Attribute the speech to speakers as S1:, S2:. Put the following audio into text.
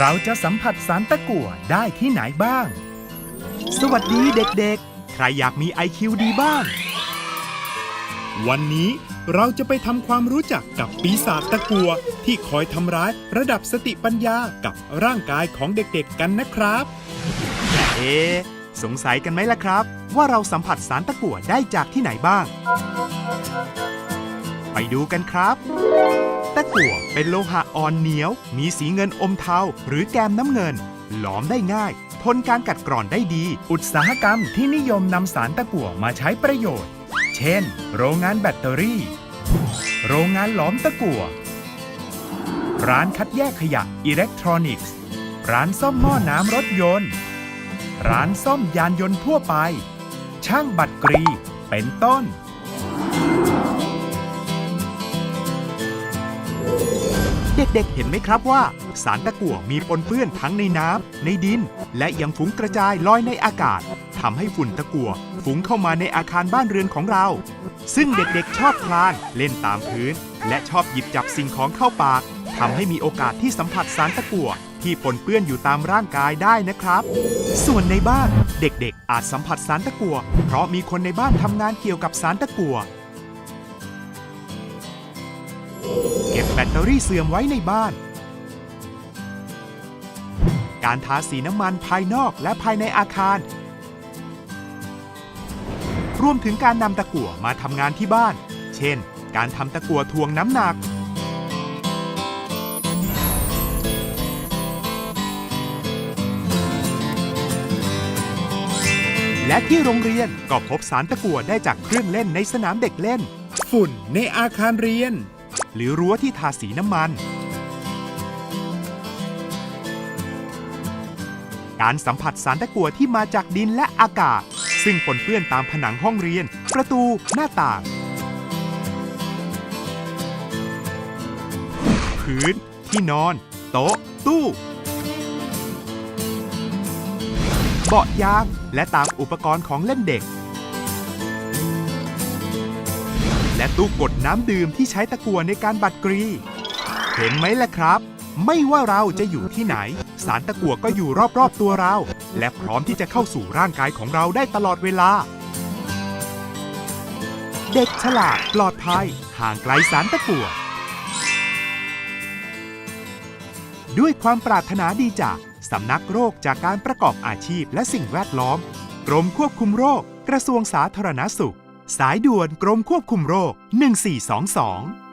S1: เราจะสัมผัสสารตะกั่วได้ที่ไหนบ้าง สวัสดีเด็กๆ ใครอยากมี IQ ดีบ้าง วันนี้เราจะไปทำความรู้จักกับปีศาจตะกั่วที่คอยทำร้ายระดับสติปัญญากับร่างกายของเด็กๆกันนะครับเอ๊สงสัยกันไหมล่ะครับ ว่าเราสัมผัสสารตะกั่วได้จากที่ไหนบ้าง ไปดูกันครับ ตะกั่วเป็นโลหะอ่อนเหนียว มีสีเงินอมเทาหรือแกมน้ำเงิน หลอมได้ง่าย ทนการกัดกร่อนได้ดี อุตสาหกรรมที่นิยมนำสารตะกั่วมาใช้ประโยชน์ เช่น โรงงานแบตเตอรี่ โรงงานหลอมตะกั่ว ร้านคัดแยกขยะอิเล็กทรอนิกส์ ร้านซ่อมหม้อน้ำรถยนต์ ร้านซ่อมยานยนต์ทั่วไป ช่างบัตรกรี เป็นต้น ด็กๆ เห็นไหมครับว่า สารตะกั่วมีปนเปื้อนทั้งในน้ำในดิน และยังฟุ้งกระจายลอยในอากาศทำให้ฝุ่นตะกั่วฟุ้งเข้ามาในอาคารบ้านเรือนของเรา ซึ่งเด็กๆ ชอบคลานเล่นตามพื้น และชอบหยิบจับสิ่งของเข้าปากทำให้มีโอกาสที่สัมผัสสารตะกั่วที่ปนเปื้อนอยู่ตามร่างกายได้นะครับ ส่วนในบ้านเด็กๆ อาจสัมผัสสารตะกั่วเพราะมีคนในบ้านทำงานเกี่ยวกับสารตะกั่ว แบตเตอรี่เสื่อมไว้ในบ้าน การทาสีน้ำมันภายนอกและภายในอาคาร รวมถึงการนำตะกั่วมาทำงานที่บ้าน เช่น การทำตะกั่วทวงน้ำหนัก และที่โรงเรียนก็พบสารตะกั่วได้จากเครื่องเล่นในสนามเด็กเล่น ฝุ่นในอาคารเรียน หรือรั้วที่ทาสีน้ำมัน การสัมผัสสารตะกั่วที่มาจากดินและอากาศ ซึ่งปนเปื้อนตามผนังห้องเรียน ประตูหน้าต่าง พื้น ที่นอน โต๊ะ ตู้เบาะยาง และตามอุปกรณ์ของเล่นเด็ก และตู้กดน้ำดื่มที่ใช้ตะกั่วในการบัดกรี เห็นไหมล่ะครับ ไม่ว่าเราจะอยู่ที่ไหน สารตะกั่วก็อยู่รอบๆตัวเรา และพร้อมที่จะเข้าสู่ร่างกายของเราได้ตลอดเวลา เด็กฉลาดปลอดภัย ห่างไกลสารตะกั่วด้วยความปรารถนาดีจากสำนักโรคจากการประกอบอาชีพและสิ่งแวดล้อม กรมควบคุมโรค กระทรวงสาธารณสุข สายด่วนกรมควบคุมโรค 1422